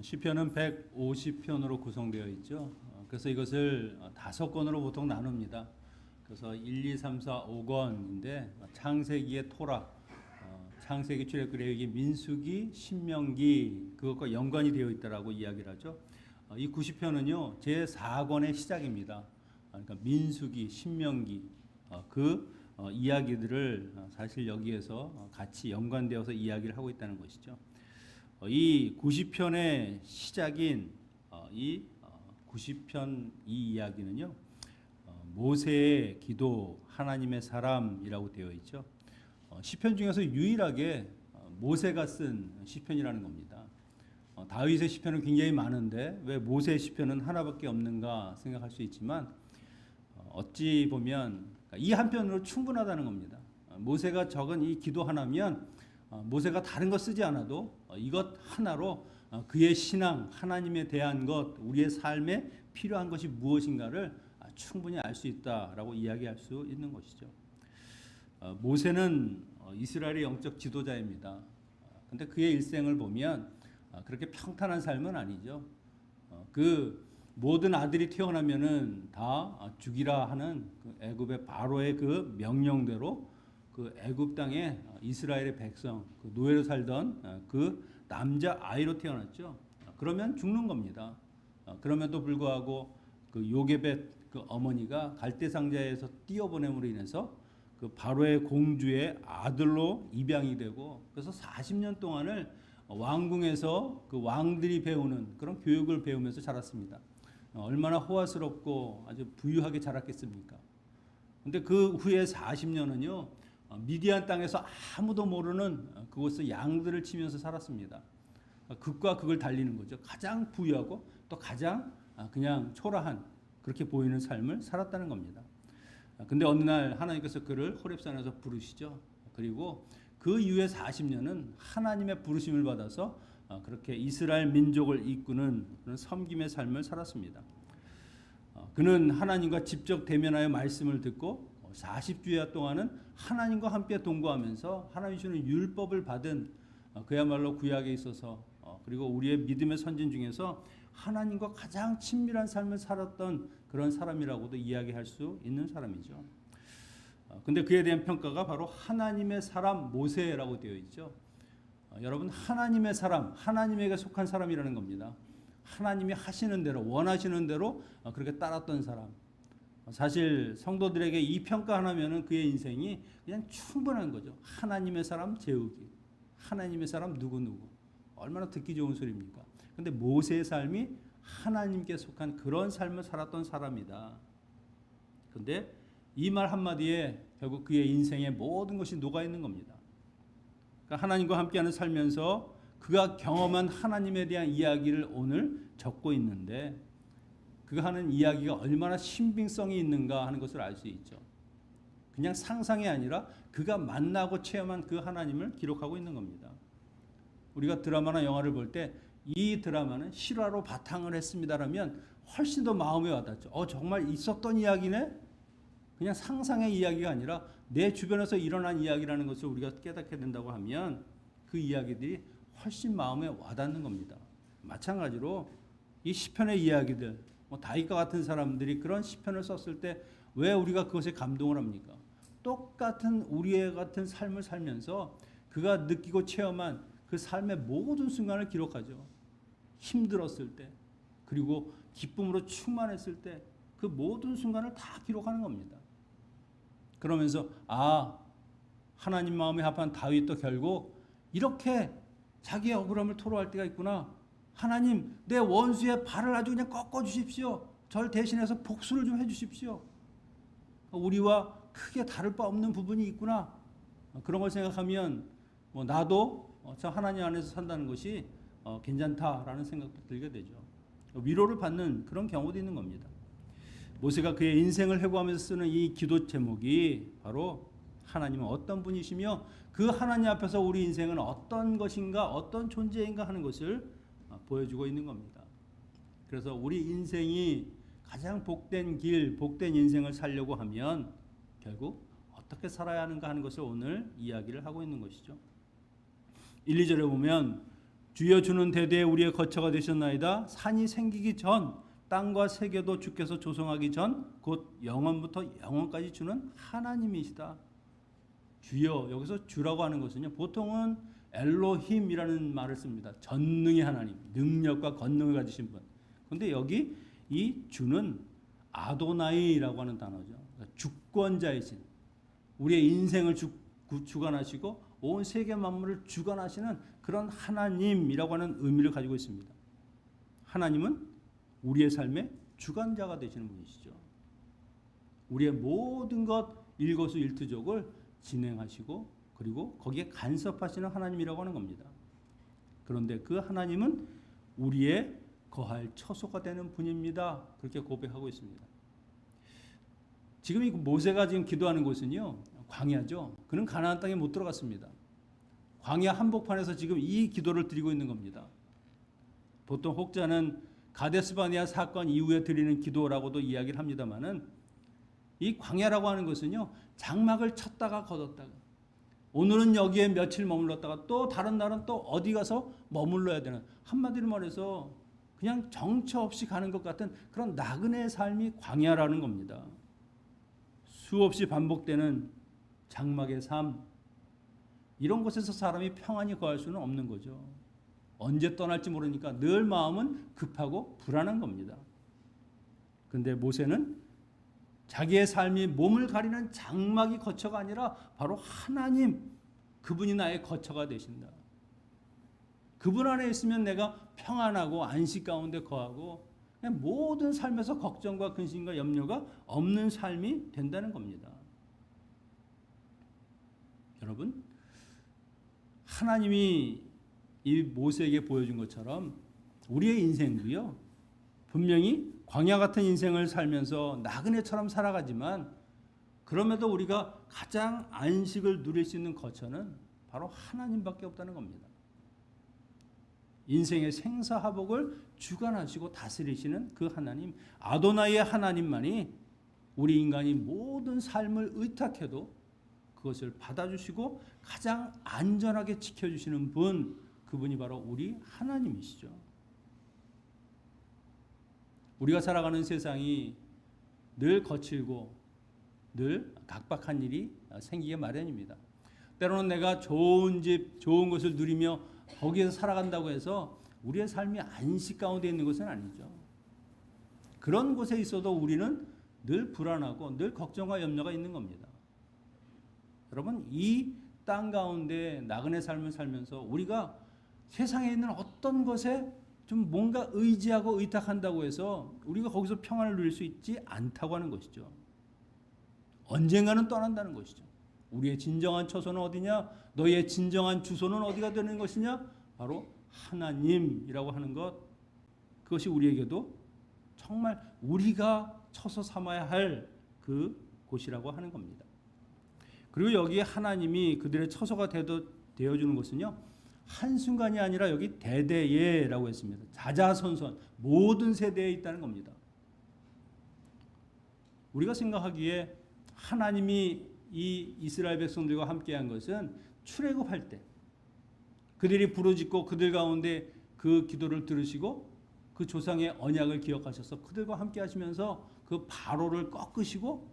어, 시편은 150편으로 구성되어 있죠. 어, 그래서 이것을 어, 다섯 권으로 보통 나눕니다. 그래서 1, 2, 3, 4, 5권인데 창세기의 토라, 어, 창세기 출애굽기 민수기, 신명기 그것과 연관이 되어 있다라고 이야기를 하죠. 어, 이 90편은요 제 4권의 시작입니다. 어, 그러니까 민수기, 신명기 어, 그 어, 이야기들을 어, 사실 여기에서 어, 같이 연관되어서 이야기를 하고 있다는 것이죠. 어, 이 90편의 시작인 어, 이 어, 90편 이 이야기는요. 어, 모세의 기도 하나님의 사람이라고 되어 있죠. 어, 시편 중에서 유일하게 어, 모세가 쓴 시편이라는 겁니다. 어, 다윗의 시편은 굉장히 많은데 왜 모세의 시편은 하나밖에 없는가 생각할 수 있지만 어, 어찌 보면 이 한 편으로 충분하다는 겁니다. 어, 모세가 적은 이 기도 하나면 어, 모세가 다른 거 쓰지 않아도 어, 이것 하나로 어, 그의 신앙, 하나님에 대한 것, 우리의 삶에 필요한 것이 무엇인가를 아, 충분히 알 수 있다라고 이야기할 수 있는 것이죠. 어, 모세는 어, 이스라엘의 영적 지도자입니다. 어, 근데 그의 일생을 보면 어, 그렇게 평탄한 삶은 아니죠. 어, 그 모든 아들이 태어나면은 다 어, 죽이라 하는 그 애굽의 바로의 그 명령대로 그 애굽 땅에 어, 이스라엘의 백성 그 노예로 살던 어, 그 남자 아이로 태어났죠. 어, 그러면 죽는 겁니다. 어, 그럼에도 불구하고 그 요게벳 그 어머니가 갈대 상자에서 띄어보냄으로 인해서 그 바로의 공주의 아들로 입양이 되고 그래서 40년 동안을 왕궁에서 그 왕들이 배우는 그런 교육을 배우면서 자랐습니다. 어, 얼마나 호화스럽고 아주 부유하게 자랐겠습니까? 근데 그 후에 40년은요 어, 미디안 땅에서 아무도 모르는 어, 그곳에서 양들을 치면서 살았습니다. 어, 극과 극을 달리는 거죠. 가장 부유하고 또 가장 아, 그냥 초라한 그렇게 보이는 삶을 살았다는 겁니다. 아, 근데 어느 날 하나님께서 그를 호렙산에서 부르시죠. 그리고 그 이후에 40년은 하나님의 부르심을 받아서 어, 그렇게 이스라엘 민족을 이끄는 그런 섬김의 삶을 살았습니다. 어, 그는 하나님과 직접 대면하여 말씀을 듣고 40주야 동안은 하나님과 함께 동거하면서 하나님 주는 율법을 받은 어, 그야말로 구약에 있어서 어, 그리고 우리의 믿음의 선진 중에서 하나님과 가장 친밀한 삶을 살았던 그런 사람이라고도 이야기할 수 있는 사람이죠. 어, 근데 그에 대한 평가가 바로 하나님의 사람 모세라고 되어 있죠. 어, 여러분 하나님의 사람, 하나님에게 속한 사람이라는 겁니다. 하나님이 하시는 대로 원하시는 대로 어, 그렇게 따랐던 사람. 어, 사실 성도들에게 이 평가 하나면은 그의 인생이 그냥 충분한 거죠. 하나님의 사람 재우기, 하나님의 사람 누구 누구. 얼마나 듣기 좋은 소리입니까? 근데 모세의 삶이 하나님께 속한 그런 삶을 살았던 사람이다. 근데 이 말 한마디에 결국 그의 인생의 모든 것이 녹아 있는 겁니다. 그러니까 하나님과 함께하는 살면서 그가 경험한 하나님에 대한 이야기를 오늘 적고 있는데 그가 하는 이야기가 얼마나 신빙성이 있는가 하는 것을 알 수 있죠. 그냥 상상이 아니라 그가 만나고 체험한 그 하나님을 기록하고 있는 겁니다. 우리가 드라마나 영화를 볼 때 이 드라마는 실화로 바탕을 했습니다라면 훨씬 더 마음에 와닿죠. 어 정말 있었던 이야기네. 그냥 상상의 이야기가 아니라 내 주변에서 일어난 이야기라는 것을 우리가 깨닫게 된다고 하면 그 이야기들이 훨씬 마음에 와닿는 겁니다. 마찬가지로 이 시편의 이야기들, 뭐 다윗과 같은 사람들이 그런 시편을 썼을 때 왜 우리가 그것에 감동을 합니까? 똑같은 우리의 같은 삶을 살면서 그가 느끼고 체험한 그 삶의 모든 순간을 기록하죠. 힘들었을 때, 그리고 기쁨으로 충만했을 때, 그 모든 순간을 다 기록하는 겁니다. 그러면서 아 하나님 마음에 합한 다윗도 결국 이렇게 자기의 억울함을 토로할 때가 있구나. 하나님 내 원수의 발을 아주 그냥 꺾어 주십시오. 절 대신해서 복수를 좀 해 주십시오. 우리와 크게 다를 바 없는 부분이 있구나. 그런 걸 생각하면 뭐 나도 어, 저 하나님 안에서 산다는 것이 어, 괜찮다라는 생각도 들게 되죠. 위로를 받는 그런 경우도 있는 겁니다. 모세가 그의 인생을 회고하면서 쓰는 이 기도 제목이 바로 하나님은 어떤 분이시며 그 하나님 앞에서 우리 인생은 어떤 것인가 어떤 존재인가 하는 것을 어, 보여주고 있는 겁니다. 그래서 우리 인생이 가장 복된 길, 복된 인생을 살려고 하면 결국 어떻게 살아야 하는가 하는 것을 오늘 이야기를 하고 있는 것이죠. 1, 2절에 보면 주여 주는 대대에 우리의 거처가 되셨나이다. 산이 생기기 전 땅과 세계도 주께서 조성하기 전 곧 영원부터 영원까지 주는 하나님이시다. 주여 여기서 주라고 하는 것은요. 보통은 엘로힘이라는 말을 씁니다. 전능의 하나님, 능력과 권능을 가지신 분. 근데 여기 이 주는 아도나이라고 하는 단어죠. 그러니까 주권자이신 우리의 인생을 주, 구- 주관하시고 온 세계 만물을 주관하시는 그런 하나님이라고 하는 의미를 가지고 있습니다. 하나님은 우리의 삶의 주관자가 되시는 분이시죠. 우리의 모든 것 일거수일투족을 진행하시고 그리고 거기에 간섭하시는 하나님이라고 하는 겁니다. 그런데 그 하나님은 우리의 거할 처소가 되는 분입니다. 그렇게 고백하고 있습니다. 지금 이 모세가 지금 기도하는 곳은요 광야죠. 그는 가나안 땅에 못 들어갔습니다. 광야 한복판에서 지금 이 기도를 드리고 있는 겁니다. 보통 혹자는 가데스바니아 사건 이후에 드리는 기도라고도 이야기를 합니다만은 이 광야라고 하는 것은요 장막을 쳤다가 걷었다가 오늘은 여기에 며칠 머물렀다가 또 다른 날은 또 어디 가서 머물러야 되는 한마디로 말해서 그냥 정처 없이 가는 것 같은 그런 나그네의 삶이 광야라는 겁니다. 수없이 반복되는 장막의 삶 이런 곳에서 사람이 평안히 거할 수는 없는 거죠. 언제 떠날지 모르니까 늘 마음은 급하고 불안한 겁니다. 근데 모세는 자기의 삶이 몸을 가리는 장막이 거처가 아니라 바로 하나님 그분이 나의 거처가 되신다. 그분 안에 있으면 내가 평안하고 안식 가운데 거하고 모든 삶에서 걱정과 근심과 염려가 없는 삶이 된다는 겁니다. 여러분 하나님이 이 모세에게 보여준 것처럼 우리의 인생도요 분명히 광야 같은 인생을 살면서 나그네처럼 살아가지만 그럼에도 우리가 가장 안식을 누릴 수 있는 거처는 바로 하나님밖에 없다는 겁니다. 인생의 생사화복을 주관하시고 다스리시는 그 하나님 아도나이의 하나님만이 우리 인간이 모든 삶을 의탁해도 그것을 받아주시고 가장 안전하게 지켜주시는 분 그분이 바로 우리 하나님이시죠. 우리가 살아가는 세상이 늘 거칠고 늘 각박한 일이 생기게 마련입니다. 때로는 내가 좋은 집, 좋은 것을 누리며 거기에서 살아간다고 해서 우리의 삶이 안식 가운데 있는 것은 아니죠. 그런 곳에 있어도 우리는 늘 불안하고 늘 걱정과 염려가 있는 겁니다. 여러분 이 땅 가운데 나그네 삶을 살면서 우리가 세상에 있는 어떤 것에 좀 뭔가 의지하고 의탁한다고 해서 우리가 거기서 평안을 누릴 수 있지 않다고 하는 것이죠. 언젠가는 떠난다는 것이죠. 우리의 진정한 처소는 어디냐? 너의 진정한 주소는 어디가 되는 것이냐? 바로 하나님이라고 하는 것. 그것이 우리에게도 정말 우리가 처소 삼아야 할 그 곳이라고 하는 겁니다. 그리고 여기에 하나님이 그들의 처소가 되어 주는 것은요. 한순간이 아니라 여기 대대예라고 했습니다. 자자손손 모든 세대에 있다는 겁니다. 우리가 생각하기에 하나님이 이 이스라엘 백성들과 함께한 것은 출애굽할 때 그들이 부르짖고 그들 가운데 그 기도를 들으시고 그 조상의 언약을 기억하셔서 그들과 함께 하시면서 그 바로를 꺾으시고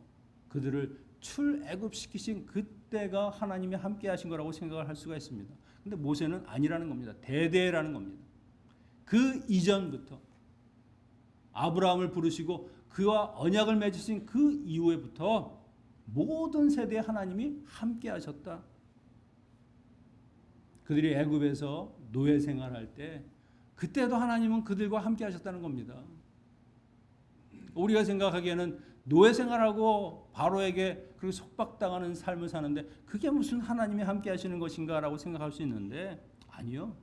그들을 출애굽시키신 그때가 하나님이 함께 하신 거라고 생각을 할 수가 있습니다. 근데 모세는 아니라는 겁니다. 대대라는 겁니다. 그 이전부터 아브라함을 부르시고 그와 언약을 맺으신 그 이후에부터 모든 세대에 하나님이 함께 하셨다. 그들이 애굽에서 노예 생활할 때 그때도 하나님은 그들과 함께 하셨다는 겁니다. 우리가 생각하기에는 노예 생활하고 바로에게 그렇게 속박당하는 삶을 사는데 그게 무슨 하나님이 함께 하시는 것인가라고 생각할 수 있는데 아니요.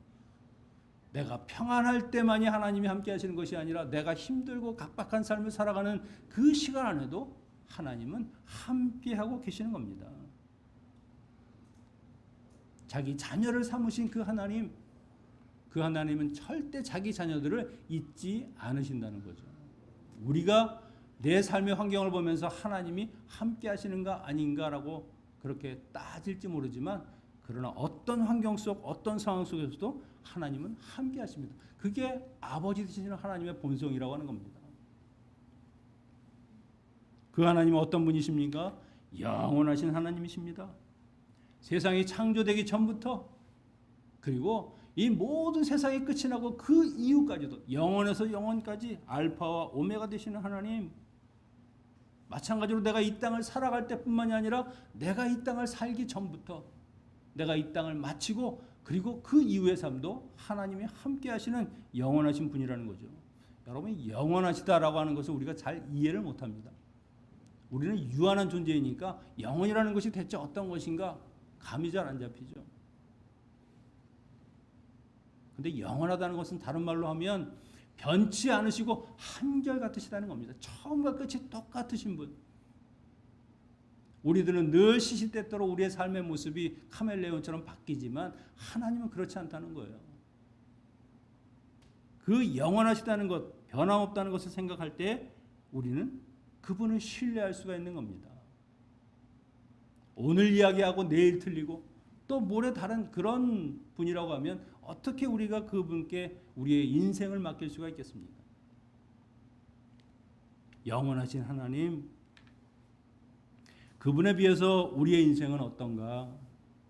내가 평안할 때만이 하나님이 함께 하시는 것이 아니라 내가 힘들고 각박한 삶을 살아가는 그 시간 안에도 하나님은 함께 하고 계시는 겁니다. 자기 자녀를 삼으신 그 하나님 그 하나님은 절대 자기 자녀들을 잊지 않으신다는 거죠. 우리가 내 삶의 환경을 보면서 하나님이 함께 하시는가 아닌가라고 그렇게 따질지 모르지만 그러나 어떤 환경 속 어떤 상황 속에서도 하나님은 함께 하십니다. 그게 아버지 되시는 하나님의 본성이라고 하는 겁니다. 그 하나님은 어떤 분이십니까? 영원하신 하나님이십니다. 세상이 창조되기 전부터 그리고 이 모든 세상의 끝이 나고 그 이후까지도 영원에서 영원까지 알파와 오메가 되시는 하나님 마찬가지로 내가 이 땅을 살아갈 때뿐만이 아니라 내가 이 땅을 살기 전부터 내가 이 땅을 마치고 그리고 그 이후의 삶도 하나님이 함께 하시는 영원하신 분이라는 거죠. 여러분 영원하시다라고 하는 것을 우리가 잘 이해를 못 합니다. 우리는 유한한 존재이니까 영원이라는 것이 대체 어떤 것인가 감이 잘 안 잡히죠. 근데 영원하다는 것은 다른 말로 하면 변치 않으시고 한결 같으시다는 겁니다. 처음과 끝이 똑같으신 분. 우리들은 늘 시시때때로 우리의 삶의 모습이 카멜레온처럼 바뀌지만 하나님은 그렇지 않다는 거예요. 그 영원하시다는 것, 변함없다는 것을 생각할 때 우리는 그분을 신뢰할 수가 있는 겁니다. 오늘 이야기하고 내일 틀리고 또 모레 다른 그런 분이라고 하면 어떻게 우리가 그분께 우리의 인생을 맡길 수가 있겠습니까? 영원하신 하나님, 그분에 비해서 우리의 인생은 어떤가?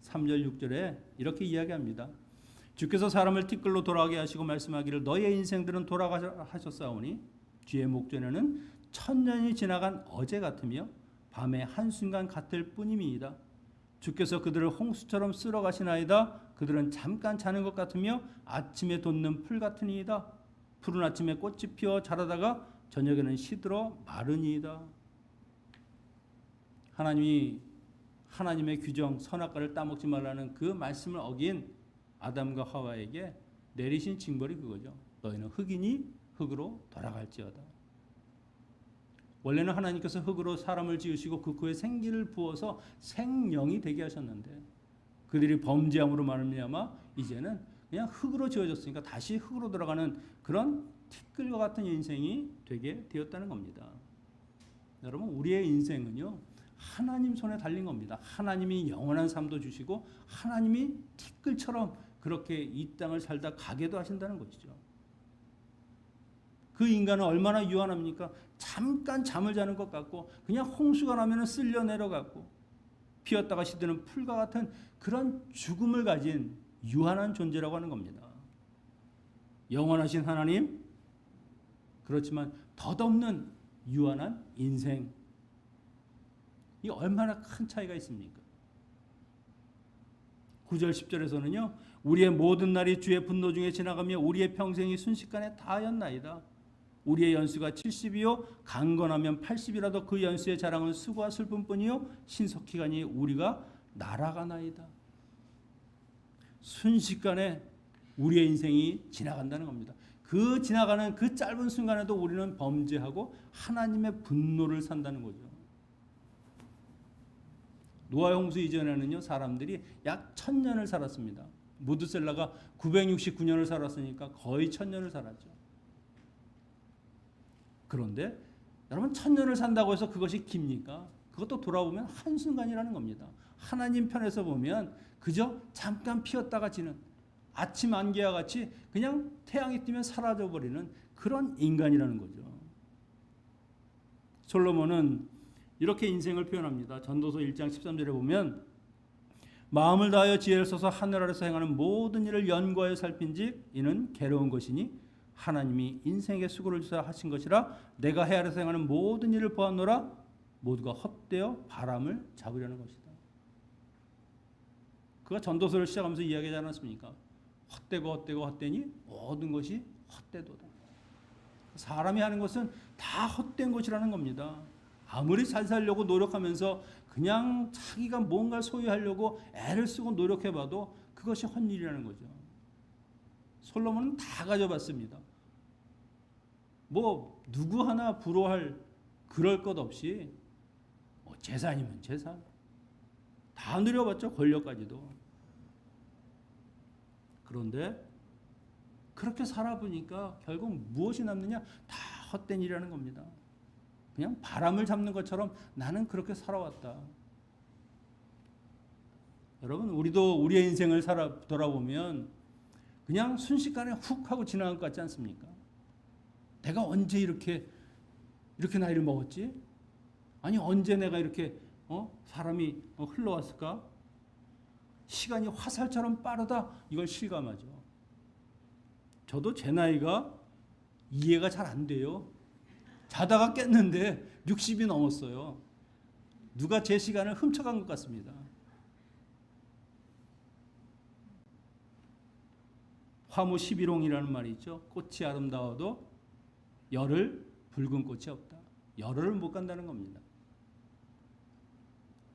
3절 6절에 이렇게 이야기합니다. 주께서 사람을 티끌로 돌아가게 하시고 말씀하기를 너의 인생들은 돌아가셨사오니 뒤의 목전에는 천년이 지나간 어제 같으며 밤의 한순간 같을 뿐임이이다. 주께서 그들을 홍수처럼 쓸어 가시나이다. 그들은 잠깐 자는 것 같으며 아침에 돋는 풀 같으니이다. 푸른 아침에 꽃이 피어 자라다가 저녁에는 시들어 마르니이다. 하나님이 하나님의 규정 선악과를 따먹지 말라는 그 말씀을 어긴 아담과 하와에게 내리신 징벌이 그거죠. 너희는 흙이니 흙으로 돌아갈지어다. 원래는 하나님께서 흙으로 사람을 지으시고 그 그에 생기를 부어서 생명이 되게 하셨는데 그들이 범죄함으로 말미암아 이제는 그냥 흙으로 지어졌으니까 다시 흙으로 돌아가는 그런 티끌과 같은 인생이 되게 되었다는 겁니다. 여러분 우리의 인생은요 하나님 손에 달린 겁니다. 하나님이 영원한 삶도 주시고 하나님이 티끌처럼 그렇게 이 땅을 살다 가게도 하신다는 것이죠. 그 인간은 얼마나 유한합니까? 잠깐 잠을 자는 것 같고 그냥 홍수가 나면 쓸려 내려가고 피었다가 시드는 풀과 같은 그런 죽음을 가진 유한한 존재라고 하는 겁니다. 영원하신 하나님 그렇지만 덧없는 유한한 인생 이 얼마나 큰 차이가 있습니까? 9절 10절에서는요. 우리의 모든 날이 주의 분노 중에 지나가며 우리의 평생이 순식간에 다하였나이다. 우리의 연수가 70이요 강건하면 80이라도 그 연수의 자랑은 수고와 슬픔뿐이요 신속히가니 우리가 날아가나이다. 순식간에 우리의 인생이 지나간다는 겁니다. 그 지나가는 그 짧은 순간에도 우리는 범죄하고 하나님의 분노를 산다는 거죠. 노아 홍수 이전에는요 사람들이 약 천년을 살았습니다. 무드셀라가 969년을 살았으니까 거의 천년을 살았죠. 그런데 여러분 천년을 산다고 해서 그것이 깁니까? 그것도 돌아보면 한순간이라는 겁니다. 하나님 편에서 보면 그저 잠깐 피었다가 지는 아침 안개와 같이 그냥 태양이 뜨면 사라져 버리는 그런 인간이라는 거죠. 솔로몬은 이렇게 인생을 표현합니다. 전도서 1장 13절에 보면 마음을 다하여 지혜를 써서 하늘 아래서 행하는 모든 일을 연구하여 살핀즉 이는 괴로운 것이니 하나님이 인생의 수고를 주사 하신 것이라 내가 해 아래서 행하는 모든 일을 보았노라 모두가 헛되어 바람을 잡으려는 것이다. 그가 전도서를 시작하면서 이야기하지 않았습니까? 헛되고 헛되고 헛되니 모든 것이 헛되도다. 사람이 하는 것은 다 헛된 것이라는 겁니다. 아무리 잘 살려고 노력하면서 그냥 자기가 뭔가 소유하려고 애를 쓰고 노력해봐도 그것이 헛일이라는 거죠. 솔로몬은 다 가져봤습니다. 뭐 누구 하나 부러워할 그럴 것 없이 뭐 재산이면 재산 다 누려봤죠 권력까지도. 그런데 그렇게 살아보니까 결국 무엇이 남느냐 다 헛된 일이라는 겁니다. 그냥 바람을 잡는 것처럼 나는 그렇게 살아왔다. 여러분 우리도 우리의 인생을 살아 돌아보면 그냥 순식간에 훅 하고 지나간 것 같지 않습니까? 내가 언제 이렇게 이렇게 나이를 먹었지? 아니 언제 내가 이렇게 어? 사람이 어, 흘러왔을까? 시간이 화살처럼 빠르다 이걸 실감하죠. 저도 제 나이가 이해가 잘 안 돼요. 자다가 깼는데 60이 넘었어요. 누가 제 시간을 훔쳐간 것 같습니다. 화무 11홍이라는 말이 있죠. 꽃이 아름다워도 열을 붉은 꽃이 없다. 열을 못 간다는 겁니다.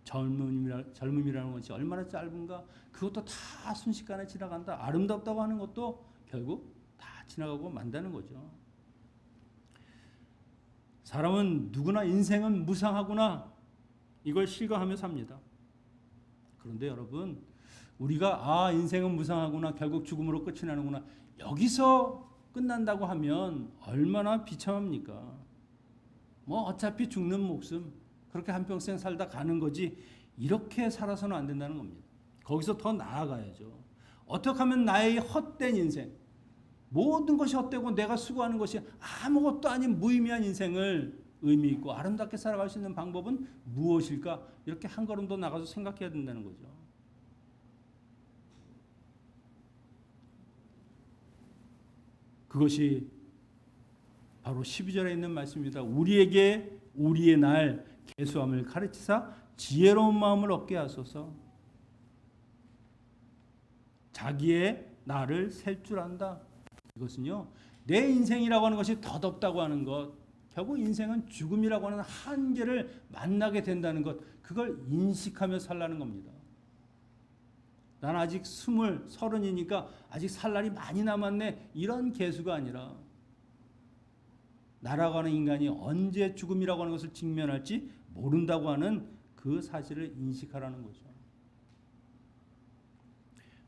젊음이라, 젊음이라는 것이 얼마나 짧은가 그것도 다 순식간에 지나간다. 아름답다고 하는 것도 결국 다 지나가고 만다는 거죠. 사람은 누구나 인생은 무상하구나 이걸 실감하며 삽니다. 그런데 여러분 우리가 아 인생은 무상하구나 결국 죽음으로 끝이 나는구나 여기서 끝난다고 하면 얼마나 비참합니까? 뭐 어차피 죽는 목숨 그렇게 한 평생 살다 가는 거지 이렇게 살아서는 안 된다는 겁니다. 거기서 더 나아가야죠. 어떻게 하면 나의 헛된 인생 모든 것이 헛되고 내가 수고하는 것이 아무것도 아닌 무의미한 인생을 의미 있고 아름답게 살아갈 수 있는 방법은 무엇일까? 이렇게 한 걸음 더 나가서 생각해야 된다는 거죠. 그것이 바로 12절에 있는 말씀입니다. 우리에게 우리의 날 계수함을 가르치사 지혜로운 마음을 얻게 하소서. 자기의 나를 셀 줄 안다. 이것은요. 내 인생이라고 하는 것이 덧없다고 하는 것. 결국 인생은 죽음이라고 하는 한계를 만나게 된다는 것. 그걸 인식하며 살라는 겁니다. 난 아직 스물, 서른이니까 아직 살 날이 많이 남았네. 이런 개수가 아니라 하는 인간이 언제 죽음이라고 하는 것을 직면할지 모른다고 하는 그 사실을 인식하라는 거죠.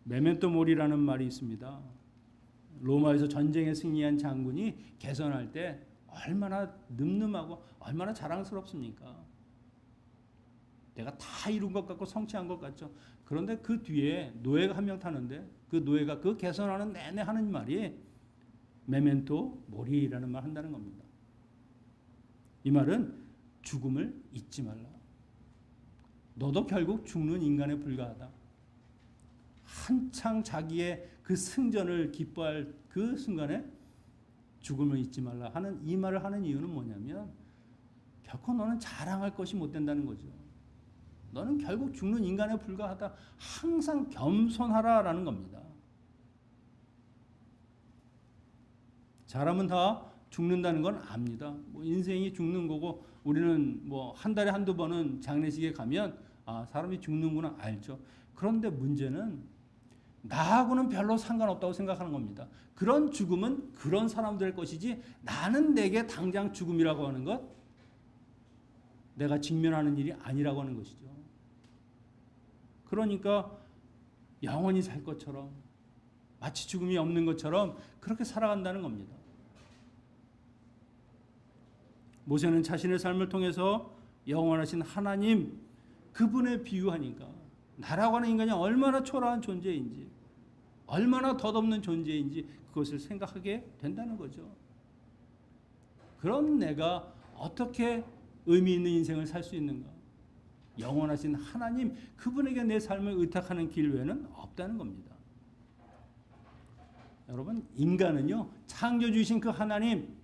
메멘토 모리라는 말이 있습니다. 로마에서 전쟁에 승리한 장군이 개선할 때 얼마나 늠름하고 얼마나 자랑스럽습니까? 내가 다 이룬 것 같고 성취한 것 같죠. 그런데 그 뒤에 노예가 한 명 타는데 그 노예가 그 개선하는 내내 하는 말이 메멘토 모리라는 말 한다는 겁니다. 이 말은 죽음을 잊지 말라. 너도 결국 죽는 인간에 불과하다. 한창 자기의 그 승전을 기뻐할 그 순간에 죽음을 잊지 말라 하는 이 말을 하는 이유는 뭐냐면 결코 너는 자랑할 것이 못 된다는 거죠. 너는 결국 죽는 인간에 불과하다. 항상 겸손하라라는 겁니다. 사람은 다 죽는다는 건 압니다. 뭐 인생이 죽는 거고 우리는 뭐 한 달에 한두 번은 장례식에 가면 아, 사람이 죽는구나 알죠. 그런데 문제는 나하고는 별로 상관없다고 생각하는 겁니다. 그런 죽음은 그런 사람들의 것이지 나는 내게 당장 죽음이라고 하는 것 내가 직면하는 일이 아니라고 하는 것이죠. 그러니까 영원히 살 것처럼 마치 죽음이 없는 것처럼 그렇게 살아간다는 겁니다. 모세는 자신의 삶을 통해서 영원하신 하나님 그분에 비유하니까 나라고 하는 인간이 얼마나 초라한 존재인지 얼마나 덧없는 존재인지 그것을 생각하게 된다는 거죠. 그런 내가 어떻게 의미 있는 인생을 살 수 있는가? 영원하신 하나님 그분에게 내 삶을 의탁하는 길 외에는 없다는 겁니다. 여러분 인간은요 창조 주신 그 하나님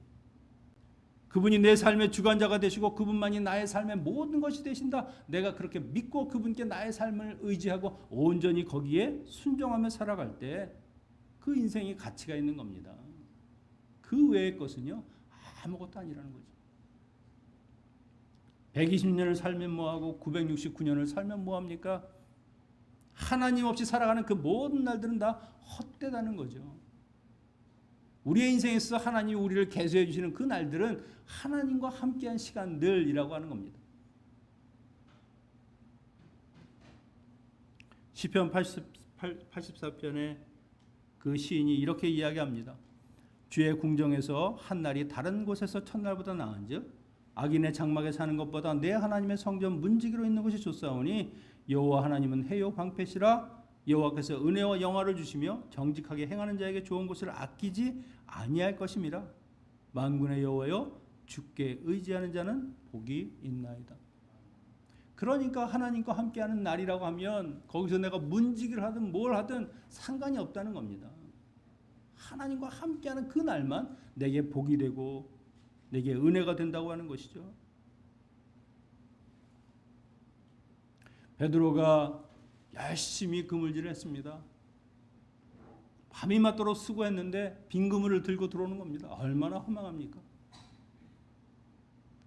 그분이 내 삶의 주관자가 되시고 그분만이 나의 삶의 모든 것이 되신다. 내가 그렇게 믿고 그분께 나의 삶을 의지하고 온전히 거기에 순종하며 살아갈 때 그 인생이 가치가 있는 겁니다. 그 외의 것은요 아무것도 아니라는 거죠. 120년을 살면 뭐하고 969년을 살면 뭐합니까? 하나님 없이 살아가는 그 모든 날들은 다 헛되다는 거죠. 우리의 인생에서 하나님이 우리를 개수해 주시는 그 날들은 하나님과 함께한 시간들이라고 하는 겁니다. 시편 84편에 그 시인이 이렇게 이야기합니다. 주의 궁정에서 한 날이 다른 곳에서 첫날보다 나은즉 악인의 장막에 사는 것보다 내 하나님의 성전 문지기로 있는 것이 좋사오니 여호와 하나님은 해요 방패시라 여호와께서 은혜와 영화를 주시며 정직하게 행하는 자에게 좋은 것을 아끼지 아니할 것임이라 만군의 여호와여 주께 의지하는 자는 복이 있나이다. 그러니까 하나님과 함께하는 날이라고 하면 거기서 내가 문지기를 하든 뭘 하든 상관이 없다는 겁니다. 하나님과 함께하는 그 날만 내게 복이 되고 내게 은혜가 된다고 하는 것이죠. 베드로가 열심히 그물질을 했습니다. 밤이 맞도록 수고했는데 빈 그물을 들고 들어오는 겁니다. 얼마나 허망합니까?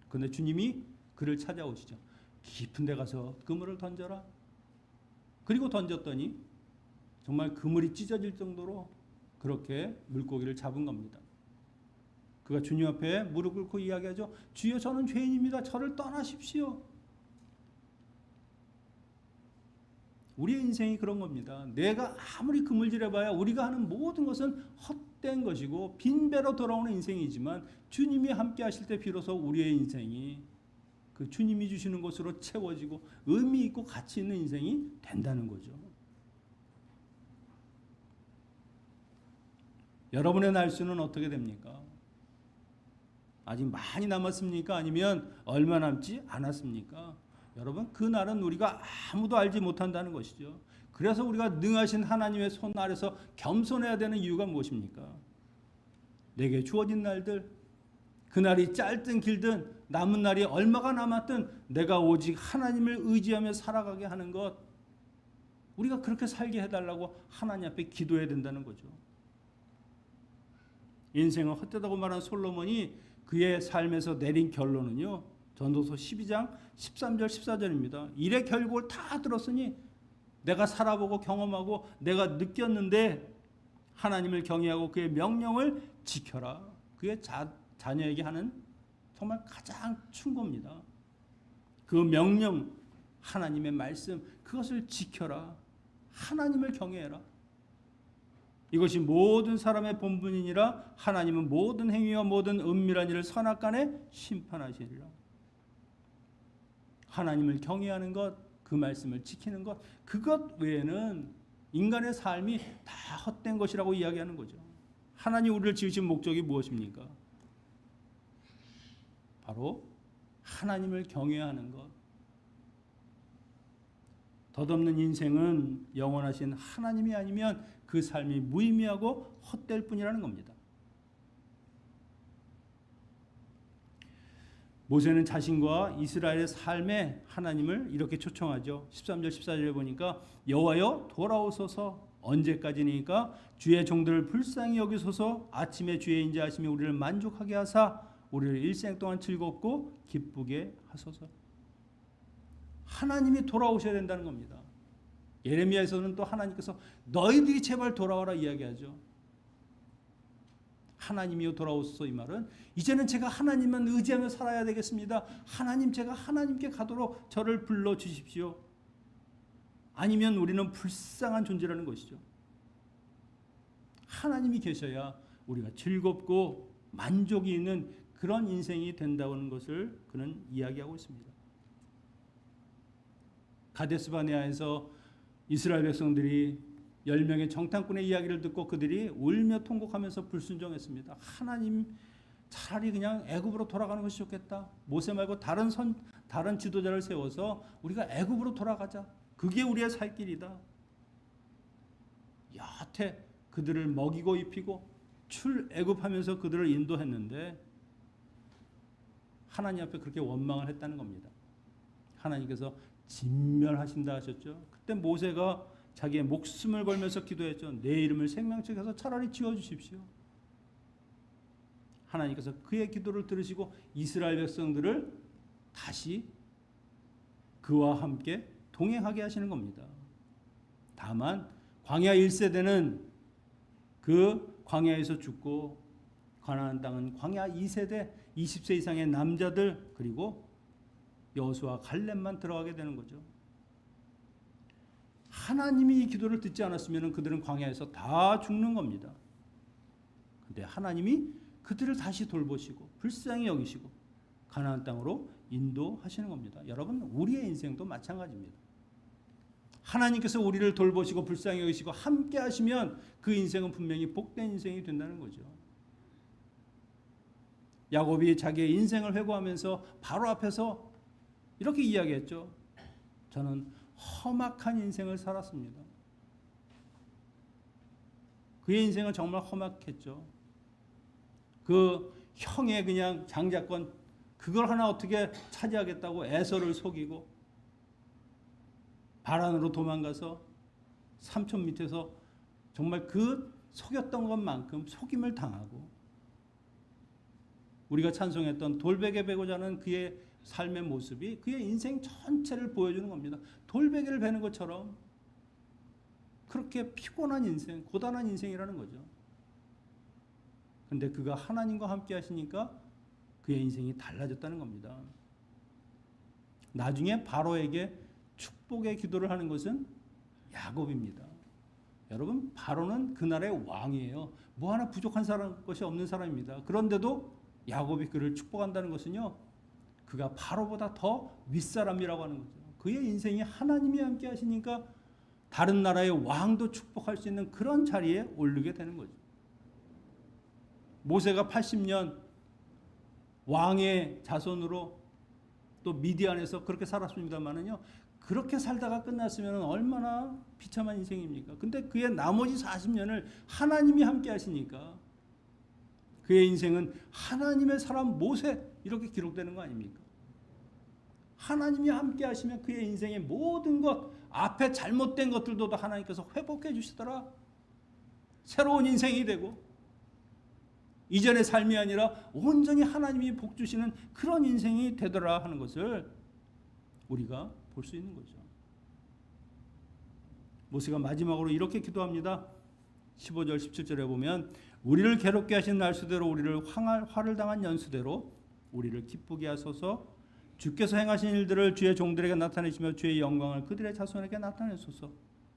근데 주님이 그를 찾아오시죠. 깊은 데 가서 그물을 던져라. 그리고 던졌더니 정말 그물이 찢어질 정도로 그렇게 물고기를 잡은 겁니다. 그가 주님 앞에 무릎 꿇고 이야기하죠. 주여 저는 죄인입니다. 저를 떠나십시오. 우리의 인생이 그런 겁니다. 내가 아무리 그물질해봐야 우리가 하는 모든 것은 헛된 것이고 빈배로 돌아오는 인생이지만 주님이 함께 하실 때 비로소 우리의 인생이 그 주님이 주시는 것으로 채워지고 의미 있고 가치 있는 인생이 된다는 거죠. 여러분의 날수는 어떻게 됩니까? 아직 많이 남았습니까? 아니면 얼마 남지 않았습니까? 여러분 그 날은 우리가 아무도 알지 못한다는 것이죠. 그래서 우리가 능하신 하나님의 손 아래서 겸손해야 되는 이유가 무엇입니까? 내게 주어진 날들 그날이 짧든 길든 남은 날이 얼마가 남았든 내가 오직 하나님을 의지하며 살아가게 하는 것 우리가 그렇게 살게 해달라고 하나님 앞에 기도해야 된다는 거죠. 인생은 헛되다고 말한 솔로몬이 그의 삶에서 내린 결론은요. 전도서 12장 13절 14절입니다. 일의 결국을 다 들었으니 내가 살아보고 경험하고 내가 느꼈는데 하나님을 경외하고 그의 명령을 지켜라. 그의 자, 자녀에게 하는 정말 가장 충고입니다. 그 명령 하나님의 말씀 그것을 지켜라. 하나님을 경외해라. 이것이 모든 사람의 본분이니라 하나님은 모든 행위와 모든 은밀한 일을 선악간에 심판하시리라. 하나님을 경외하는 것, 그 말씀을 지키는 것, 그것 외에는 인간의 삶이 다 헛된 것이라고 이야기하는 거죠. 하나님 우리를 지으신 목적이 무엇입니까? 바로 하나님을 경외하는 것. 덧없는 인생은 영원하신 하나님이 아니면 그 삶이 무의미하고 헛될 뿐이라는 겁니다. 모세는 자신과 이스라엘의 삶에 하나님을 이렇게 초청하죠. 13절 14절에 보니까 여호와여 돌아오소서 언제까지니까 주의 종들을 불쌍히 여기소서 아침에 주의 인자하심이 우리를 만족하게 하사 우리를 일생 동안 즐겁고 기쁘게 하소서. 하나님이 돌아오셔야 된다는 겁니다. 예레미야에서는 또 하나님께서 너희들이 제발 돌아와라 이야기하죠. 하나님이요 돌아오소서 이 말은 이제는 제가 하나님만 의지하며 살아야 되겠습니다. 하나님 제가 하나님께 가도록 저를 불러 주십시오. 아니면 우리는 불쌍한 존재라는 것이죠. 하나님이 계셔야 우리가 즐겁고 만족이 있는 그런 인생이 된다는 것을 그는 이야기하고 있습니다. 가데스바네아에서 이스라엘 백성들이 열 명의 정탐꾼의 이야기를 듣고 그들이 울며 통곡하면서 불순종했습니다. 하나님 차라리 그냥 애굽으로 돌아가는 것이 좋겠다. 모세 말고 다른 선 다른 지도자를 세워서 우리가 애굽으로 돌아가자. 그게 우리의 살 길이다. 여태 그들을 먹이고 입히고 출애굽하면서 그들을 인도했는데 하나님 앞에 그렇게 원망을 했다는 겁니다. 하나님께서 진멸하신다 하셨죠. 그때 모세가 자기의 목숨을 걸면서 기도했죠. 내 이름을 생명책에서 차라리 지워 주십시오. 하나님께서 그의 기도를 들으시고 이스라엘 백성들을 다시 그와 함께 동행하게 하시는 겁니다. 다만 광야 1세대는 그 광야에서 죽고 가나안 땅은 광야 2세대 20세 이상의 남자들 그리고 여호수아 갈렙만 들어가게 되는 거죠. 하나님이 이 기도를 듣지 않았으면 그들은 광야에서 다 죽는 겁니다. 근데 하나님이 그들을 다시 돌보시고 불쌍히 여기시고 가나안 땅으로 인도하시는 겁니다. 여러분 우리의 인생도 마찬가지입니다. 하나님께서 우리를 돌보시고 불쌍히 여기시고 함께 하시면 그 인생은 분명히 복된 인생이 된다는 거죠. 야곱이 자기의 인생을 회고하면서 바로 앞에서 이렇게 이야기했죠. 저는 험악한 인생을 살았습니다. 그의 인생은 정말 험악했죠. 그 형의 그냥 장자권 그걸 하나 어떻게 차지하겠다고 에서를 속이고 바란으로 도망가서 삼촌 밑에서 정말 그 속였던 것만큼 속임을 당하고 우리가 찬송했던 돌베개 베고 자는 그의 삶의 모습이 그의 인생 전체를 보여주는 겁니다. 돌베개를 베는 것처럼 그렇게 피곤한 인생, 고단한 인생이라는 거죠. 근데 그가 하나님과 함께 하시니까 그의 인생이 달라졌다는 겁니다. 나중에 바로에게 축복의 기도를 하는 것은 야곱입니다. 여러분 바로는 그날의 왕이에요. 뭐 하나 부족한 사람 것이 없는 사람입니다. 그런데도 야곱이 그를 축복한다는 것은요. 그가 바로보다 더 윗사람이라고 하는 거죠. 그의 인생이 하나님이 함께 하시니까 다른 나라의 왕도 축복할 수 있는 그런 자리에 오르게 되는 거죠. 모세가 80년 왕의 자손으로 또 미디안에서 그렇게 살았습니다만은요. 그렇게 살다가 끝났으면 얼마나 비참한 인생입니까? 근데 그의 나머지 40년을 하나님이 함께 하시니까 그의 인생은 하나님의 사람 모세 이렇게 기록되는 거 아닙니까? 하나님이 함께 하시면 그의 인생의 모든 것 앞에 잘못된 것들도 하나님께서 회복해 주시더라. 새로운 인생이 되고 이전의 삶이 아니라 온전히 하나님이 복 주시는 그런 인생이 되더라 하는 것을 우리가 볼 수 있는 거죠. 모세가 마지막으로 이렇게 기도합니다. 15절 17절에 보면 우리를 괴롭게 하신 날수대로 우리를 황할 화를 당한 연수대로 우리를 기쁘게 하소서. 주께서 행하신 일들을 주의 종들에게 나타내시며 주의 영광을 그들의 자손에게 나타내소서.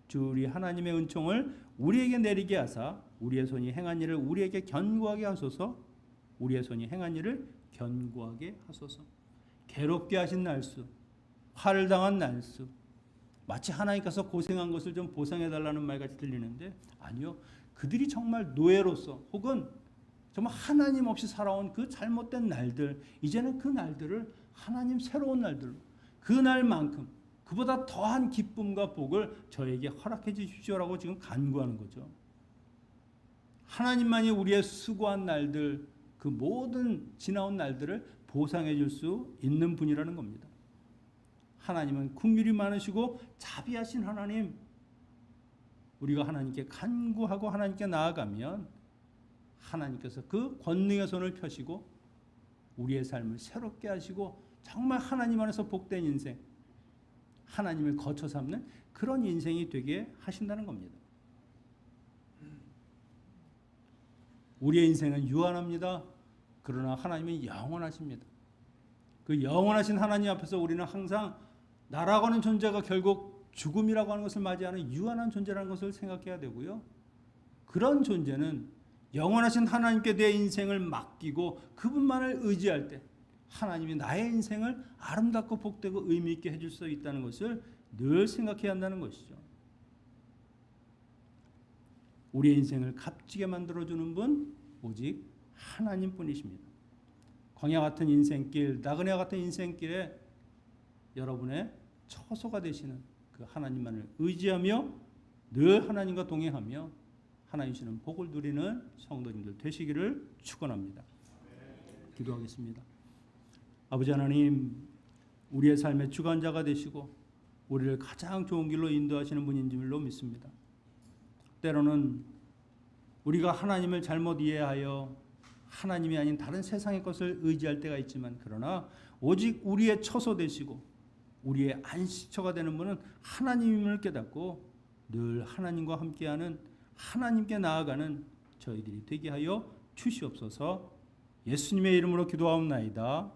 주 우리 하나님의 은총을 우리에게 내리게 하사 우리의 손이 행한 일을 우리에게 견고하게 하소서. 우리의 손이 행한 일을 견고하게 하소서. 괴롭게 하신 날수 화를 당한 날수 마치 하나님께서 고생한 것을 좀 보상해 달라는 말 같이 들리는데 아니요. 그들이 정말 노예로서 혹은 정말 하나님 없이 살아온 그 잘못된 날들 이제는 그 날들을 하나님 새로운 날들로 그 날만큼 그보다 더한 기쁨과 복을 저에게 허락해 주십시오라고 지금 간구하는 거죠. 하나님만이 우리의 수고한 날들 그 모든 지나온 날들을 보상해 줄 수 있는 분이라는 겁니다. 하나님은 국률이 많으시고 자비하신 하나님 우리가 하나님께 간구하고 하나님께 나아가면 하나님께서 그 권능의 손을 펴시고 우리의 삶을 새롭게 하시고 정말 하나님 안에서 복된 인생 하나님을 거쳐 삼는 그런 인생이 되게 하신다는 겁니다. 우리의 인생은 유한합니다. 그러나 하나님은 영원하십니다. 그 영원하신 하나님 앞에서 우리는 항상 나라고 하는 존재가 결국 죽음이라고 하는 것을 맞이하는 유한한 존재라는 것을 생각해야 되고요. 그런 존재는 영원하신 하나님께 내 인생을 맡기고 그분만을 의지할 때 하나님이 나의 인생을 아름답고 복되고 의미 있게 해줄 수 있다는 것을 늘 생각해야 한다는 것이죠. 우리의 인생을 값지게 만들어주는 분 오직 하나님뿐이십니다. 광야 같은 인생길, 나그네 같은 인생길에 여러분의 처소가 되시는 그 하나님만을 의지하며 늘 하나님과 동행하며 하나님 주시는 복을 누리는 성도님들 되시기를 축원합니다. 기도하겠습니다. 아버지 하나님, 우리의 삶의 주관자가 되시고 우리를 가장 좋은 길로 인도하시는 분인 줄로 믿습니다. 때로는 우리가 하나님을 잘못 이해하여 하나님이 아닌 다른 세상의 것을 의지할 때가 있지만 그러나 오직 우리의 처소 되시고 우리의 안식처가 되는 분은 하나님임을 깨닫고 늘 하나님과 함께하는 하나님께 나아가는 저희들이 되게 하여 주시옵소서. 예수님의 이름으로 기도하옵나이다.